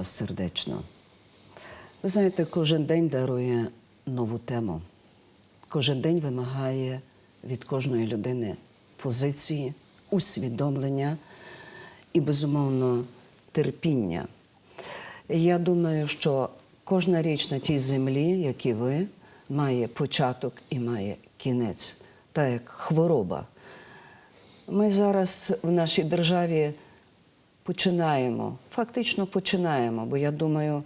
Вас сердечно. Ви знаєте, кожен день дарує нову тему. Кожен день вимагає від кожної людини позиції, усвідомлення і, безумовно, терпіння. Я думаю, що кожна річ на тій землі, як і ви, має початок і має кінець, так як хвороба. Ми зараз в нашій державі починаємо, фактично починаємо, бо я думаю,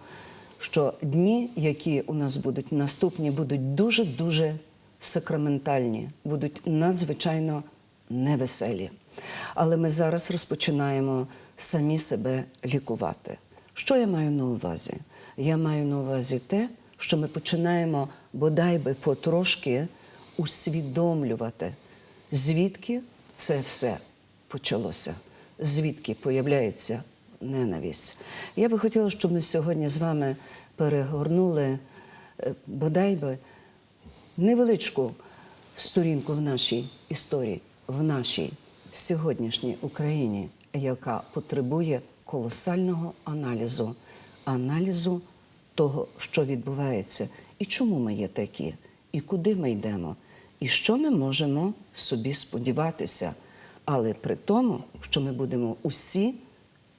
що дні, які у нас будуть наступні, будуть дуже-дуже сакраментальні, будуть надзвичайно невеселі. Але ми зараз розпочинаємо самі себе лікувати. Що я маю на увазі? Я маю на увазі те, що ми починаємо бодай би потрошки усвідомлювати, звідки це все почалося, звідки появляється ненависть. Я би хотіла, щоб ми сьогодні з вами перегорнули е, бодай би невеличку сторінку в нашій історії, в нашій сьогоднішній Україні, яка потребує колосального аналізу, аналізу того, що відбувається, і чому ми є такі, і куди ми йдемо, і що ми можемо собі сподіватися, але при тому, що ми будемо усі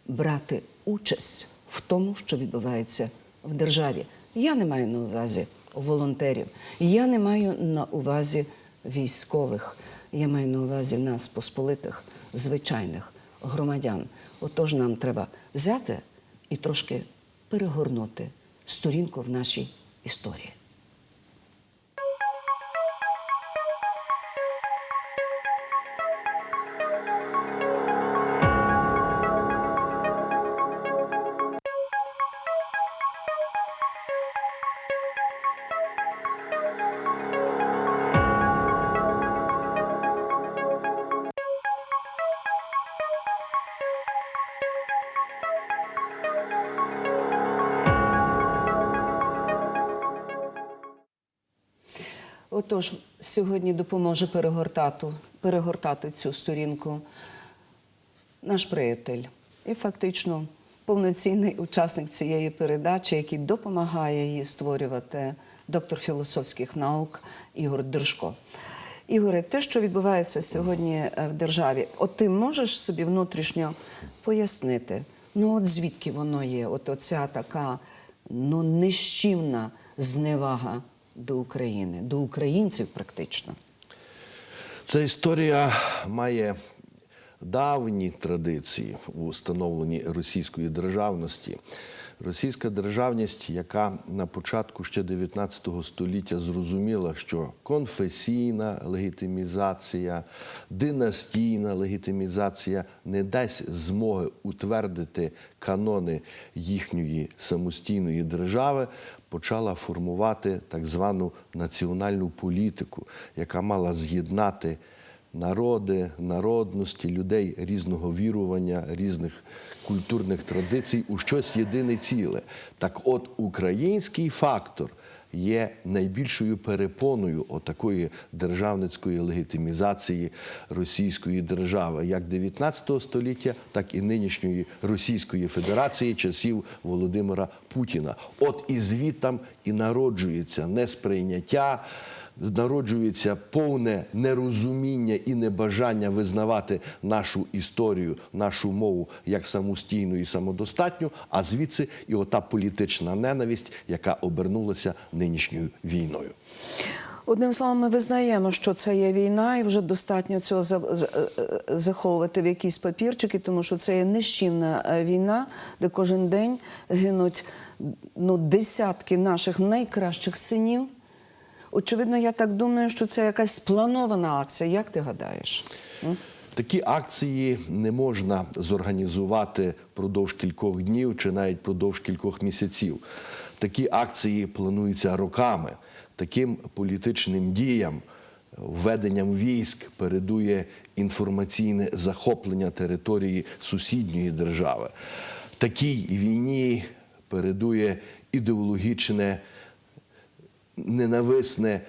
брати участь в тому, що відбувається в державі. Я не маю на увазі волонтерів, я не маю на увазі військових, я маю на увазі нас, посполитих, звичайних громадян. Отож, нам треба взяти і трошки перегорнути сторінку в нашій історії. Отож, сьогодні допоможе перегортати, перегортати цю сторінку наш приятель і фактично повноцінний учасник цієї передачі, який допомагає її створювати доктор філософських наук Ігор Держко. Ігоре, те, що відбувається сьогодні е, в державі, от ти можеш собі внутрішньо пояснити, ну от звідки воно є? От оця така ну, нищівна зневага до України, до українців практично. Ця історія має давні традиції у становленні російської державності. Російська державність, яка на початку ще 19 століття зрозуміла, що конфесійна легітимізація, династійна легітимізація не дасть змоги утвердити канони їхньої самостійної держави, почала формувати так звану національну політику, яка мала з'єднати народи, народності, людей різного вірування, різних культурних традицій у щось єдине ціле. Так от український фактор є найбільшою перепоною отакої державницької легітимізації російської держави, як 19 століття, так і нинішньої Російської Федерації часів Володимира Путіна. От і звітам і народжується несприйняття народжується повне нерозуміння і небажання визнавати нашу історію, нашу мову як самостійну і самодостатню, а звідси і ота політична ненависть, яка обернулася нинішньою війною. Одним словом, ми визнаємо, що це є війна, і вже достатньо цього е, заховувати в якісь папірчики, тому що це є нищівна е, війна, де кожен день гинуть ну, десятки наших найкращих синів. Очевидно, я так думаю, що це якась спланована акція. Як ти гадаєш? Такі акції не можна зорганізувати впродовж кількох днів чи навіть впродовж кількох місяців. Такі акції плануються роками. Таким політичним діям, введенням військ передує інформаційне захоплення території сусідньої держави. Такій війні передує ідеологічне ненависне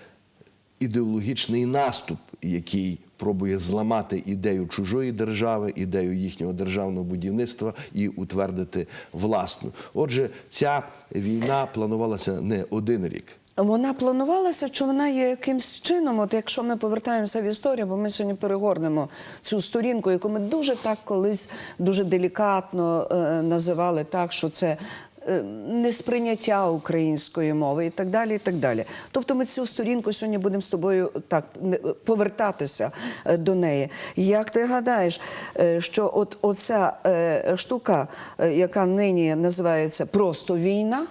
ідеологічний наступ, який пробує зламати ідею чужої держави, ідею їхнього державного будівництва і утвердити власну. Отже, ця війна планувалася не один рік. Вона планувалася, чи вона є якимсь чином, от якщо ми повертаємося в історію, бо ми сьогодні перегорнемо цю сторінку, яку ми дуже так колись дуже делікатно е, називали так, що це несприйняття української мови і так далі. і так далі. Тобто ми цю сторінку сьогодні будемо з тобою так повертатися е, до неї. Як ти гадаєш, е, що от оця е, штука, е, яка нині називається просто війна,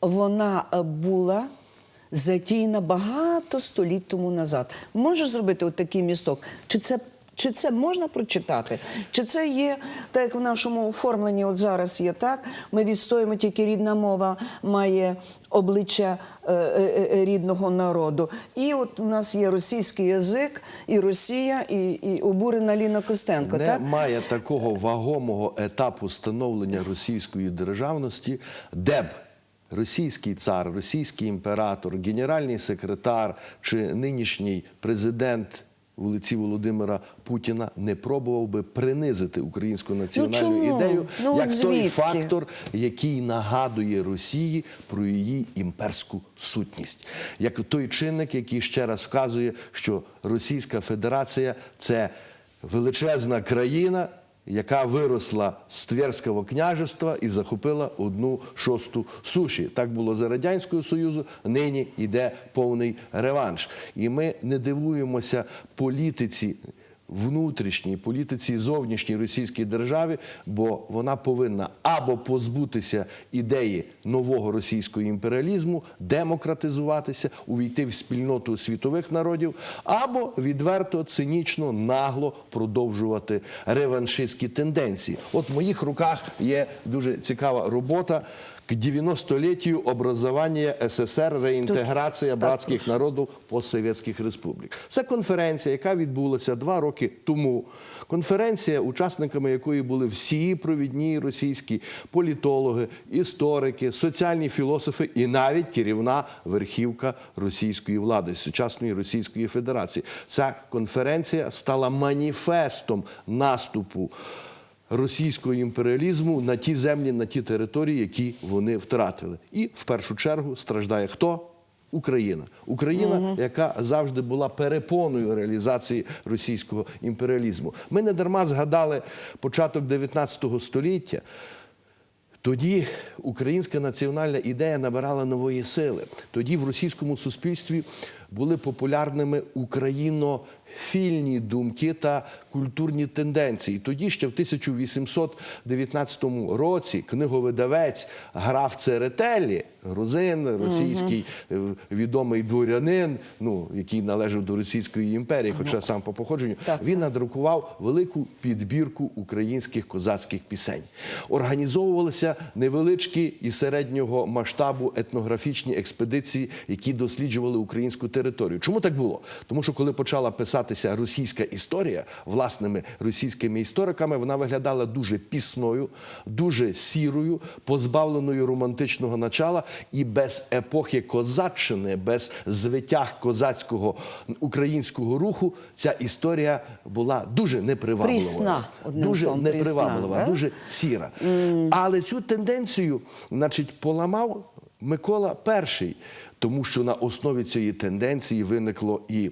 вона е, була затіяна багато століть тому назад. Можеш зробити от такий місток? Чи це, чи це можна прочитати? Чи це є, так як в нашому оформленні от зараз є так? Ми відстоїмо тільки рідна мова має обличчя е, е, е, рідного народу. І от у нас є російський язик, і Росія, і, і обурена Ліна Костенко. так? Немає такого вагомого етапу становлення російської державності, де б російський цар, російський імператор, генеральний секретар чи нинішній президент. У лиці Володимира Путіна не пробував би принизити українську національну ну, ідею Ну, як як той фактор, який нагадує Росії про її імперську сутність, як той чинник, який ще раз вказує, що Російська Федерація це величезна країна, яка виросла з Тверського княжества і захопила одну шосту суші. Так було за радянського союзу. Нині йде повний реванш, і ми не дивуємося політиці внутрішній політиці і зовнішній російській державі, бо вона повинна або позбутися ідеї нового російського імперіалізму, демократизуватися, увійти в спільноту світових народів, або відверто, цинічно, нагло продовжувати реваншистські тенденції. От в моїх руках є дуже цікава робота. К 90-летию образования СССР реінтеграція братських народів постсовєтських республік. Це конференція, яка відбулася два роки тому. Конференція, учасниками якої були всі провідні російські політологи, історики, соціальні філософи і навіть керівна верхівка російської влади, сучасної Російської Федерації. Ця конференція стала маніфестом наступу російського імперіалізму на ті землі, на ті території, які вони втратили. І в першу чергу страждає хто? Україна, Україна, яка завжди була перепоною реалізації російського імперіалізму. Ми не дарма згадали початок 19 століття. Тоді українська національна ідея набирала нової сили. Тоді в російському суспільстві були популярними українофільні думки та культурні тенденції. Тоді ще в 1819 році книговидавець граф Церетелі, грузин, російський е, відомий дворянин, ну який належав до Російської імперії, хоча сам по походженню, він надрукував велику підбірку українських козацьких пісень. Організовувалися невеличкі і середнього масштабу етнографічні експедиції, які досліджували українську територію. Чому так було? Тому що коли почала писатися російська історія власними російськими істориками, вона виглядала дуже пісною, дуже сірою, позбавленою романтичного начала і без епохи козаччини, без звитяг козацького українського руху, ця історія була дуже непривабливою. Прісна, дуже словом, неприваблива, дуже сіра. Але цю тенденцію, значить, поламав Микола І, тому що на основі цієї тенденції виникло і.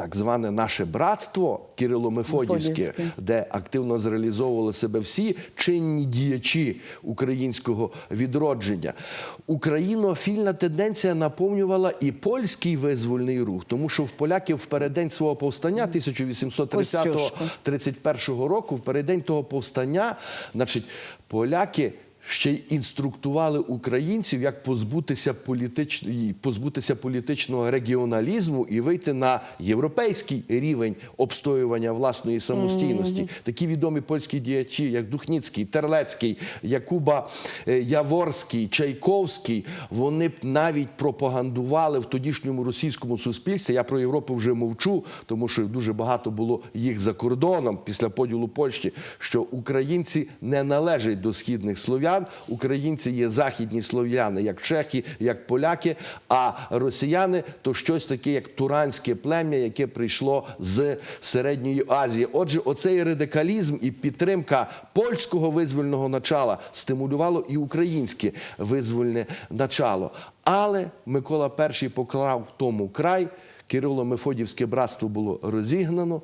Так зване наше братство Кирило-Мефодівське, де активно зреалізовували себе всі чинні діячі українського відродження. Українофільна тенденція наповнювала і польський визвольний рух, тому що в поляків в переддень свого повстання 1830 Костюшко. 31 року, в переддень того повстання, значить, поляки ще й інструктували українців, як позбутися, політич... позбутися політичного регіоналізму і вийти на європейський рівень обстоювання власної самостійності. Такі відомі польські діячі, як Духніцький, Терлецький, Якуба е, Яворський, Чайковський, вони б навіть пропагандували в тодішньому російському суспільстві. Я про Європу вже мовчу, тому що дуже багато було їх за кордоном після поділу Польщі, що українці не належать до східних слов'ян. Росіян. Українці є західні слов'яни, як чехи, як поляки. А росіяни то щось таке, як туранське плем'я, яке прийшло з середньої Азії. Отже, оцей радикалізм і підтримка польського визвольного начала стимулювало і українське визвольне начало. Але Микола І поклав тому край. Кирило-Мефодівське братство було розігнано,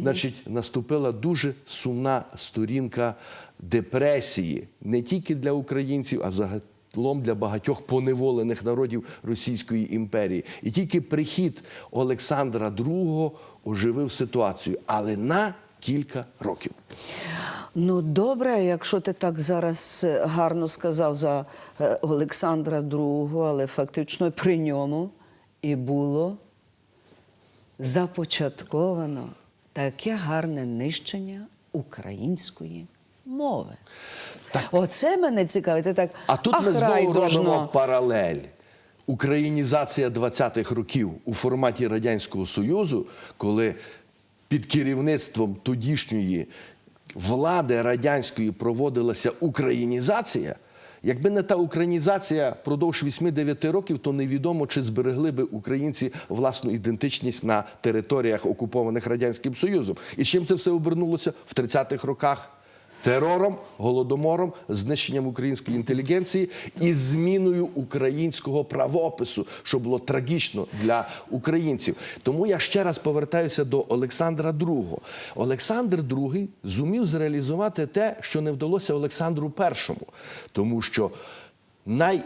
значить, наступила дуже сумна сторінка депресії не тільки для українців, а загалом для багатьох поневолених народів Російської імперії. І тільки прихід Олександра II оживив ситуацію, але на кілька років. Ну, добре, якщо ти так зараз е, гарно сказав за е, Олександра II, але фактично при ньому і було започатковано таке гарне нищення української мови. Оце мене цікавить. Так, А тут ми знову робимо паралель. Українізація 20-х років у форматі Радянського Союзу, коли під керівництвом тодішньої влади радянської проводилася українізація. Якби не та українізація впродовж 8-9 років, то невідомо, чи зберегли би українці власну ідентичність на територіях, окупованих Радянським Союзом. І з чим це все обернулося в 30-х роках? Терором, голодомором, знищенням української інтелігенції і зміною українського правопису, що було трагічно для українців. Тому я ще раз повертаюся до Олександра II. Олександр II зумів зреалізувати те, що не вдалося Олександру І, тому що най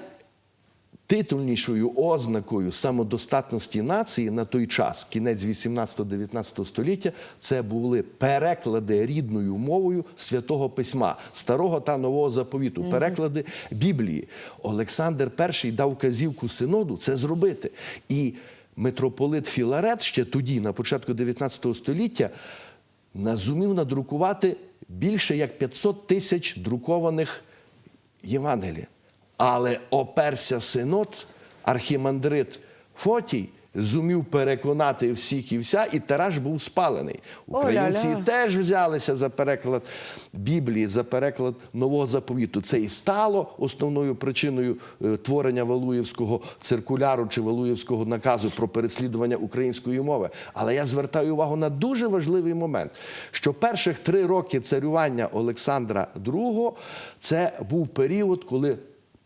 Титульнішою ознакою самодостатності нації на той час, кінець 18-19 століття, це були переклади рідною мовою святого письма, старого та нового заповіту, переклади Біблії. Олександр І дав казівку синоду це зробити. І митрополит Філарет ще тоді, на початку 19 століття, назумів надрукувати більше як 500 тисяч друкованих Євангелія. Але оперся синод, архімандрит Фотій зумів переконати всіх і вся, і тираж був спалений. Українці О-ля-ля. теж взялися за переклад Біблії, за переклад нового заповіту. Це і стало основною причиною е, творення Валуєвського циркуляру чи Валуєвського наказу про переслідування української мови. Але я звертаю увагу на дуже важливий момент, що перших три роки царювання Олександра II – це був період, коли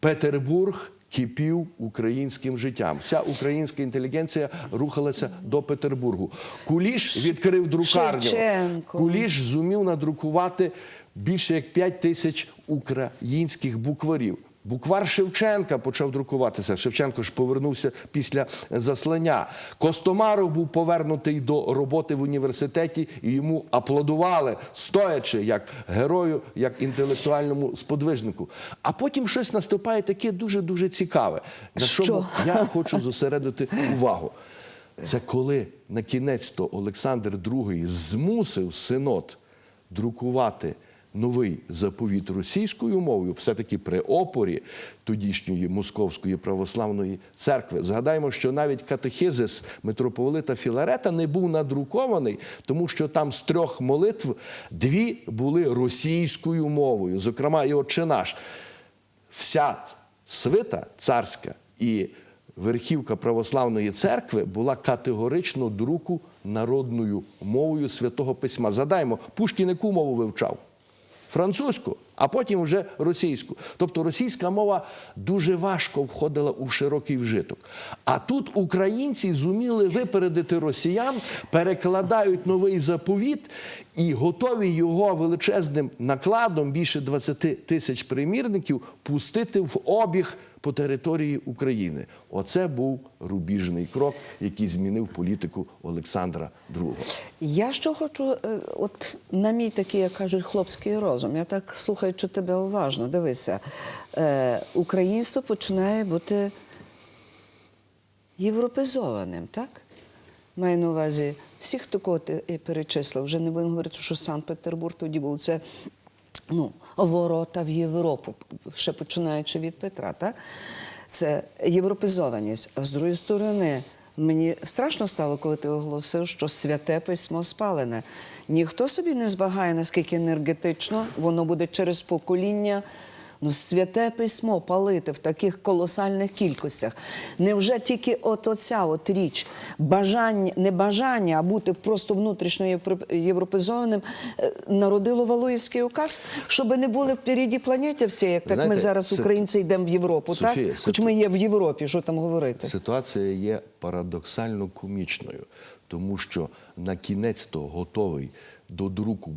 Петербург кипів українським життям. Вся українська інтелігенція рухалася до Петербургу. Куліш відкрив друкарню. Шевченко. Куліш зумів надрукувати більше як 5 тисяч українських букварів. Буквар Шевченка почав друкуватися. Шевченко ж повернувся після заслання. Костомаров був повернутий до роботи в університеті і йому аплодували, стоячи як герою, як інтелектуальному сподвижнику. А потім щось наступає таке дуже дуже цікаве. На Що? чому я хочу зосередити увагу. Це коли на кінець то Олександр II змусив синод друкувати новий заповіт російською мовою, все-таки при опорі тодішньої Московської православної церкви. Згадаємо, що навіть катехизис митрополита Філарета не був надрукований, тому що там з трьох молитв дві були російською мовою, зокрема і «Отче наш». Вся свита царська і верхівка православної церкви була категорично друку народною мовою святого письма. Задаймо, Пушкін яку мову вивчав? Французьку, а потім вже російську. Тобто російська мова дуже важко входила у широкий вжиток. А тут українці зуміли випередити росіян, перекладають новий заповіт і готові його величезним накладом більше 20 тисяч примірників пустити в обіг по території України. Оце був рубіжний крок, який змінив політику Олександра II. Я що хочу, е, от на мій такий, як кажуть, хлопський розум. Я так слухаючи тебе уважно, дивися. Е, українство починає бути європезованим, так? Маю на увазі всіх, хто кого ти перечислив. Вже не будемо говорити, що Санкт-Петербург тоді був це ну, ворота в Європу, ще починаючи від Петра. Так? Це європезованість. А з другої сторони, мені страшно стало, коли ти оголосив, що святе письмо спалене. Ніхто собі не збагає, наскільки енергетично воно буде через покоління Ну, святе письмо палити в таких колосальних кількостях. Невже тільки от оця от річ, бажання, не бажання, а бути просто внутрішньо євро- європезованим, е, народило Валуївський указ, щоб не були впереді планеті всі, як так ми зараз, українці, йдемо в Європу, Софія, так? Хоч ми є в Європі, що там говорити? Ситуація є парадоксально комічною, тому що на кінець то готовий до друку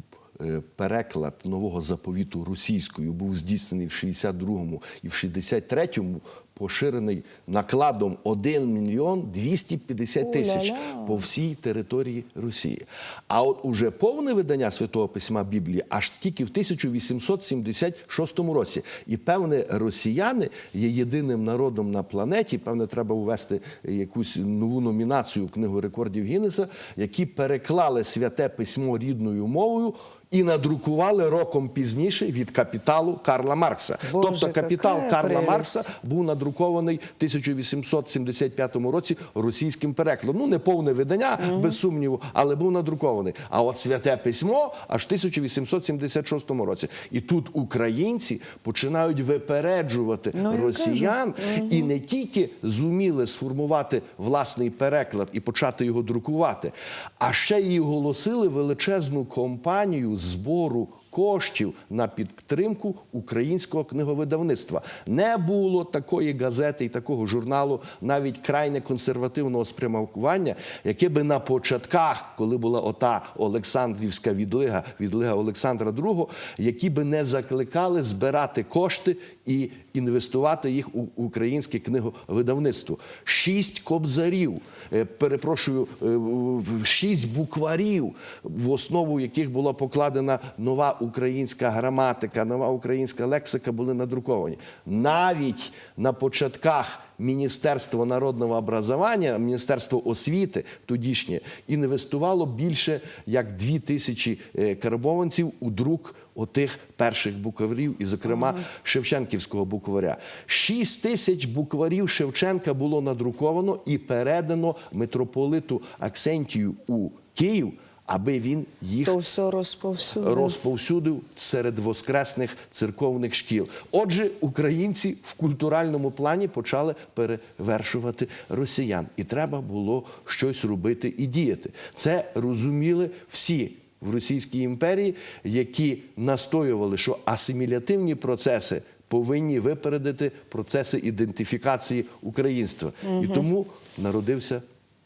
переклад нового заповіту російською був здійснений в 62-му і в 63-му поширений накладом 1 мільйон 250 тисяч по всій території Росії. А от уже повне видання Святого Письма Біблії аж тільки в 1876 році. І певне, росіяни є єдиним народом на планеті. Певне, треба ввести якусь нову номінацію в книгу рекордів Гіннеса, які переклали святе письмо рідною мовою. І надрукували роком пізніше від капіталу Карла Маркса. Боже, тобто капітал Карла прелість. Маркса був надрукований в 1875 році російським перекладом. Ну, не повне видання, без сумніву, але був надрукований. А от святе письмо аж в 1876 році. І тут українці починають випереджувати Ну, росіян і не тільки зуміли сформувати власний переклад і почати його друкувати, а ще й оголосили величезну кампанію збору коштів на підтримку українського книговидавництва. Не було такої газети і такого журналу, навіть крайне консервативного спрямування, яке би на початках, коли була ота Олександрівська відлига, відлига Олександра II, які би не закликали збирати кошти і інвестувати їх у українське книговидавництво. Шість кобзарів, е, перепрошую, е, шість букварів, в основу яких була покладена нова українська граматика, нова українська лексика, були надруковані. Навіть на початках Міністерство народного образування, Міністерство освіти тодішнє інвестувало більше як дві тисячі е, карбованців у друк отих перших букварів, і, зокрема, Шевченківського букваря. Шість тисяч букварів Шевченка було надруковано і передано митрополиту Аксентію у Київ, аби він їх То все розповсюдно. розповсюдив серед воскресних церковних шкіл. Отже, українці в культуральному плані почали перевершувати росіян, і треба було щось робити і діяти. Це розуміли всі. В Російській імперії, які настоювали, що асимілятивні процеси повинні випередити процеси ідентифікації українства. І тому народився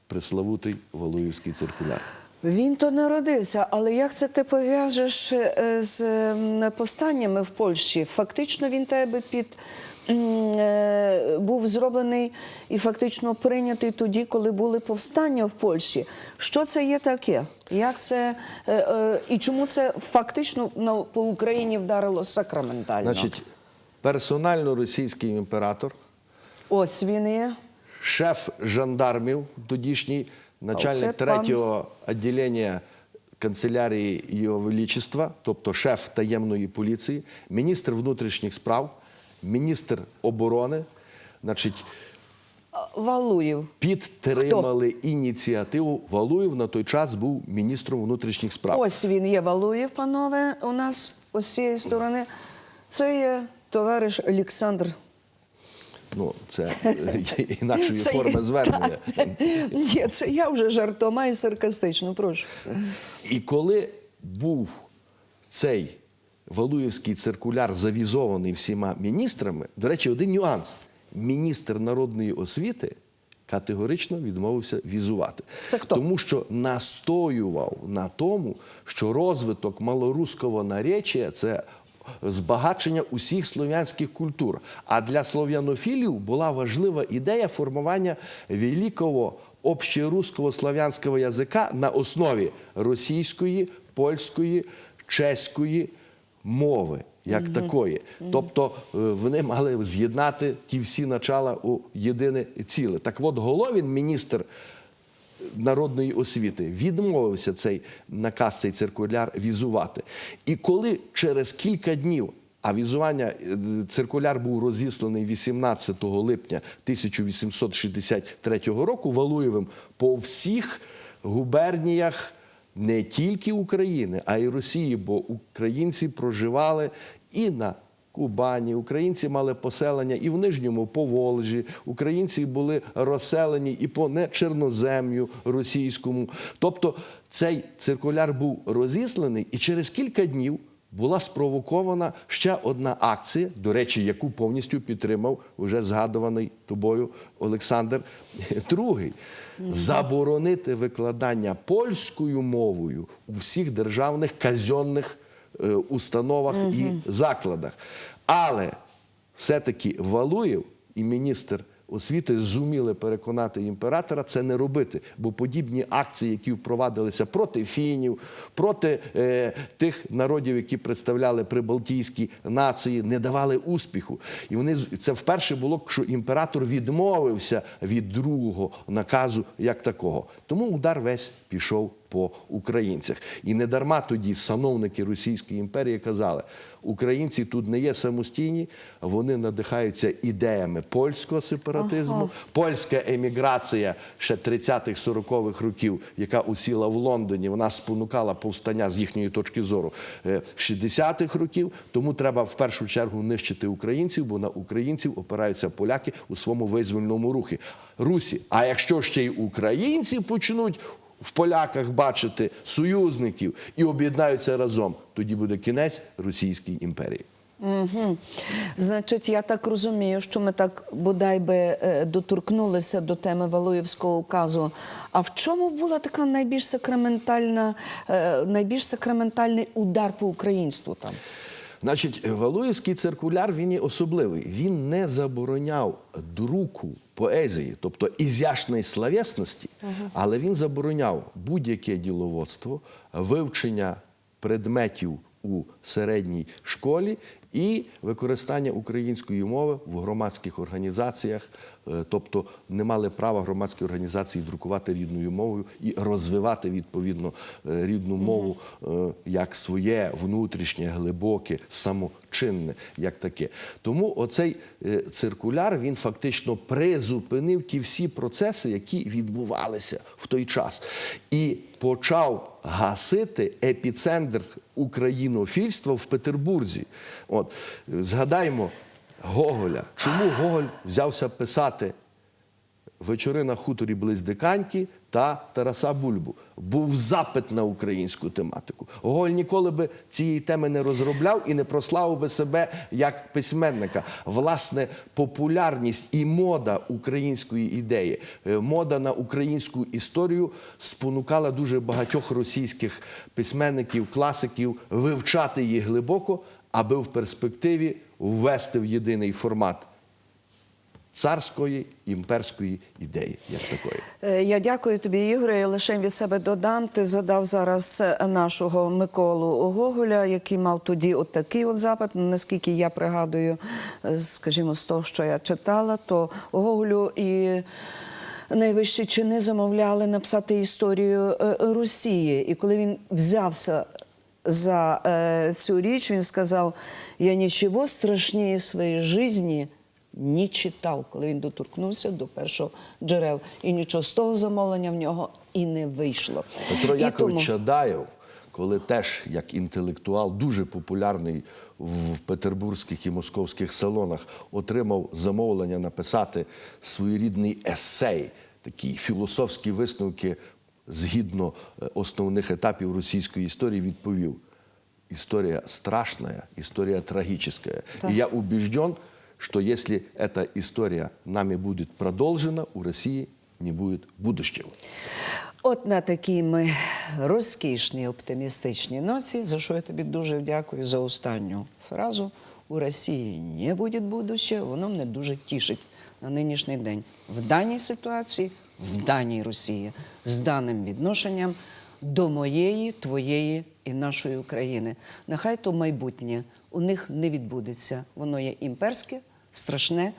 преславутий Валуївський циркуляр. Він то народився, але як це ти пов'яжеш е, з повстаннями в Польщі? Фактично він тебе під е, був зроблений і фактично прийнятий тоді, коли були повстання в Польщі. Що це є таке? Як це е, і чому це фактично по Україні вдарило сакраментально? Значить, персонально російський імператор, Ось він є. шеф жандармів, тодішній начальник пан. третього відділення канцелярії Його Величества, тобто шеф таємної поліції, міністр внутрішніх справ, міністр оборони, значить, Валуєв. підтримали ініціативу. Валуєв на той час був міністром внутрішніх справ. Ось він є Валуєв, панове, у нас ось з цієї сторони. Це є товариш Олександр. Ну, це е, інакшої Це форми звернення. Так. Ні, це я вже жартома і саркастично, прошу. І коли був цей Валуєвський циркуляр завізований всіма міністрами, до речі, один нюанс: міністр народної освіти категорично відмовився візувати. Це хто? Тому що настоював на тому, що розвиток малоруського наречія це збагачення усіх слов'янських культур. А для слов'янофілів була важлива ідея формування великого общерусского славянського язика на основі російської, польської, чеської мови. Як такої, тобто е, вони мали з'єднати ті всі начала у єдине ціле. Так от Головін, міністр народної освіти відмовився цей наказ, цей циркуляр візувати. І коли через кілька днів, а візування е, циркуляр був розісланий 18 липня 1863 року Валуєвим по всіх губерніях не тільки України, а й Росії, бо українці проживали і на Кубані, українці мали поселення і в Нижньому Поволжі, українці були розселені і по нечернозем'ю російському. Тобто цей циркуляр був розісланий, і через кілька днів була спровокована ще одна акція, до речі, яку повністю підтримав уже згадуваний тобою Олександр II. Заборонити викладання польською мовою у всіх державних казенних е, установах і закладах. Але все-таки Валуєв і міністр освіти зуміли переконати імператора це не робити, бо подібні акції, які впровадилися проти фінів, проти е, тих народів, які представляли прибалтійські нації, не давали успіху. І вони це вперше було, що імператор відмовився від другого наказу як такого. Тому удар весь пішов по українцях. І не дарма тоді сановники Російської імперії казали, українці тут не є самостійні, вони надихаються ідеями польського сепаратизму, польська еміграція ще 30-х, 40-х років, яка усіла в Лондоні, вона спонукала повстання з їхньої точки зору е, 60-х років. Тому треба в першу чергу нищити українців, бо на українців опираються поляки у своєму визвольному рухі. Русі. А якщо ще й українці почнуть в поляках бачити союзників і об'єднаються разом, тоді буде кінець Російській імперії. Угу. Значить, я так розумію, що ми так бодай би е, доторкнулися до теми Валуєвського указу. А в чому була така найбільш сакраментальна, е, найбільш сакраментальний удар по українству там? Значить, Валуївський циркуляр він є особливий. Він не забороняв друку поезії, тобто ізяшної словесності, але він забороняв будь-яке діловодство, вивчення предметів у середній школі і використання української мови в громадських організаціях, Е, тобто не мали права громадські організації друкувати рідною мовою і розвивати відповідно е, рідну мову е, як своє внутрішнє, глибоке, самочинне, як таке. Тому оцей циркуляр він фактично призупинив ті всі процеси, які відбувалися в той час, і почав гасити епіцентр українофільства в Петербурзі. От згадаймо Гоголя. Чому Гоголь взявся писати вечори на хуторі близ Диканьки та Тараса Бульбу. Був запит на українську тематику. Гоголь ніколи би цієї теми не розробляв і не прославив би себе як письменника. Власне, популярність і мода української ідеї, е, мода на українську історію спонукала дуже багатьох російських письменників, класиків вивчати її глибоко, аби в перспективі ввести в єдиний формат царської імперської ідеї, як такої. Е, Я дякую тобі, Ігоре. Я лише від себе додам. Ти задав зараз е, нашого Миколу Гоголя, який мав тоді от такий от запит. Наскільки я пригадую, е, скажімо, з того, що я читала, то Гоголю і. Найвищі чини замовляли написати історію Росії. І коли він взявся за е, цю річ, він сказав: Я нічого страшніше в своїй житті не читав, коли він доторкнувся до першого джерел. І нічого з того замовлення в нього і не вийшло. Петро Якович тому- Чадаєв, коли теж як інтелектуал, дуже популярний в петербурзьких і московських салонах, отримав замовлення написати своєрідний есей, такі філософські висновки згідно е, основних етапів російської історії, відповів. История страшная, история трагическая. Так. И я убежден, что если эта история нами будет продолжена, у России не будет будущего. От на такій ми розкішній оптимістичній ноці, за що я тобі дуже дякую за останню фразу. У Росії не буде будущего, воно мене дуже тішить на нинішній день. В даній ситуації, в даній Росії, з даним відношенням до моєї, твоєї і нашої України. Нехай то майбутнє у них не відбудеться. Воно є імперське, страшне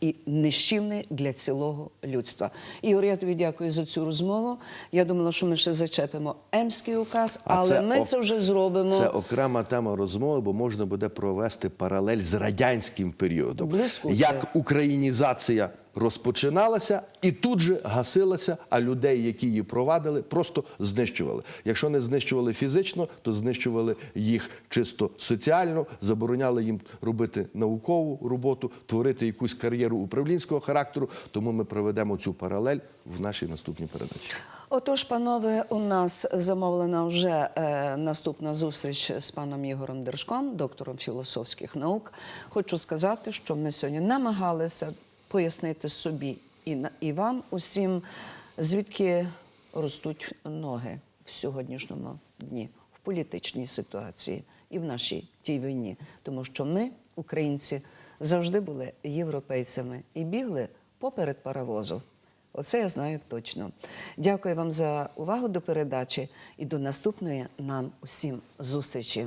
і нищівне для цілого людства. Ігор, я тобі дякую за цю розмову. Я думала, що ми ще зачепимо Емський указ, А але це ми ок- це вже зробимо. Це окрема тема розмови, бо можна буде провести паралель з радянським періодом. Блискуче. Як українізація розпочиналася і тут же гасилася, а людей, які її провадили, просто знищували. Якщо не знищували фізично, то знищували їх чисто соціально, забороняли їм робити наукову роботу, творити якусь кар'єру управлінського характеру. Тому ми проведемо цю паралель в нашій наступній передачі. Отож, панове, у нас замовлена вже е, наступна зустріч з паном Ігорем Держком, доктором філософських наук. Хочу сказати, що ми сьогодні намагалися пояснити собі і, і вам усім, звідки ростуть ноги в сьогоднішньому дні, в політичній ситуації і в нашій тій війні. Тому що ми, українці, завжди були європейцями і бігли поперед паровозу. Оце я знаю точно. Дякую вам за увагу до передачі і до наступної нам усім зустрічі.